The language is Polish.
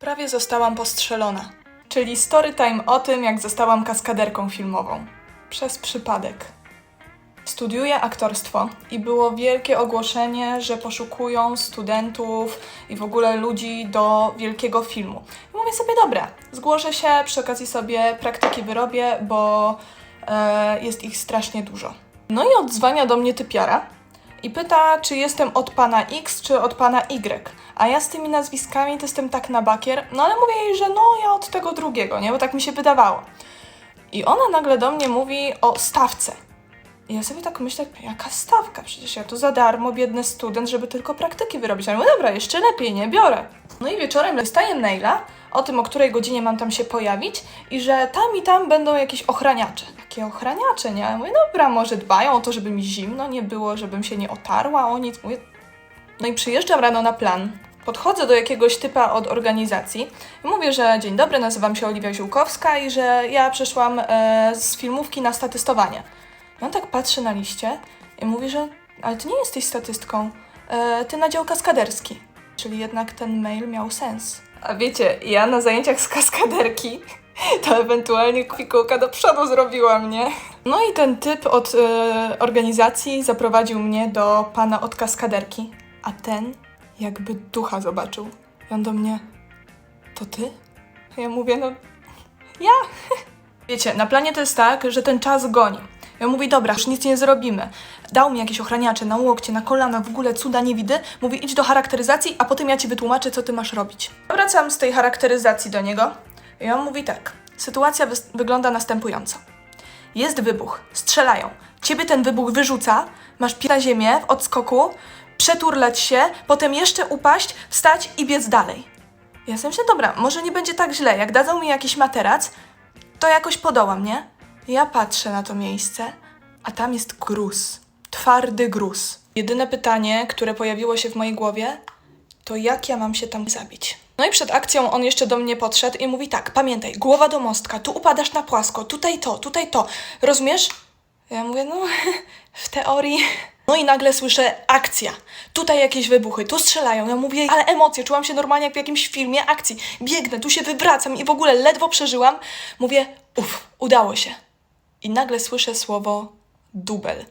Prawie zostałam postrzelona. Czyli story time o tym, jak zostałam kaskaderką filmową. Przez przypadek. Studiuję aktorstwo i było wielkie ogłoszenie, że poszukują studentów i w ogóle ludzi do wielkiego filmu. I mówię sobie, dobra, zgłoszę się, przy okazji sobie praktyki wyrobię, bo e, jest ich strasznie dużo. No i odzwania do mnie typiara i pyta, czy jestem od pana X, czy od pana Y. A ja z tymi nazwiskami to jestem tak na bakier, no ale mówię jej, że no ja od tego drugiego, nie? Bo tak mi się wydawało. I ona nagle do mnie mówi o stawce. I ja sobie tak myślę, jaka stawka? Przecież ja tu za darmo, biedny student, żeby tylko praktyki wyrobić. Ale mówię, dobra, jeszcze lepiej, nie biorę. No i wieczorem dostaję maila o tym, o której godzinie mam tam się pojawić i że tam i tam będą jakieś ochraniacze. Jakie ochraniacze, nie? Ja mówię, dobra, może dbają o to, żeby mi zimno nie było, żebym się nie otarła o nic. Mówię, no i przyjeżdżam rano na plan. Podchodzę do jakiegoś typa od organizacji i mówię, że dzień dobry, nazywam się Oliwia Ziółkowska i że ja przyszłam e, z filmówki na statystowanie. I on tak patrzy na liście i mówi, że ale ty nie jesteś statystką, e, ty na dział kaskaderski. Czyli jednak ten mail miał sens. A wiecie, ja na zajęciach z kaskaderki to ewentualnie fikołka do przodu zrobiła mnie. No i ten typ od e, organizacji zaprowadził mnie do pana od kaskaderki, a ten jakby ducha zobaczył. I on do mnie, to ty? Ja mówię, no ja. Wiecie, na planie to jest tak, że ten czas goni. Ja mówię, dobra, już nic nie zrobimy. Dał mi jakieś ochraniacze na łokcie, na kolana, w ogóle cuda nie widzę. Mówi, idź do charakteryzacji, a potem ja ci wytłumaczę, co ty masz robić. Wracam z tej charakteryzacji do niego i on mówi tak. Sytuacja wygląda następująco. Jest wybuch, strzelają. Ciebie ten wybuch wyrzuca, masz pi- na ziemię w odskoku, przeturlać się, potem jeszcze upaść, wstać i biec dalej. Ja sobie myślę, dobra, może nie będzie tak źle. Jak dadzą mi jakiś materac, to jakoś podołam, nie? Ja patrzę na to miejsce, a tam jest gruz. Twardy gruz. Jedyne pytanie, które pojawiło się w mojej głowie, to jak ja mam się tam zabić? No i przed akcją on jeszcze do mnie podszedł i mówi tak, pamiętaj, głowa do mostka, tu upadasz na płasko, tutaj to, tutaj to. Rozumiesz? Ja mówię, no, w teorii. No i nagle słyszę akcja. Tutaj jakieś wybuchy, tu strzelają. Ja mówię, ale emocje, czułam się normalnie jak w jakimś filmie akcji. Biegnę, tu się wywracam i w ogóle ledwo przeżyłam. Mówię, uff, udało się. I nagle słyszę słowo dubel.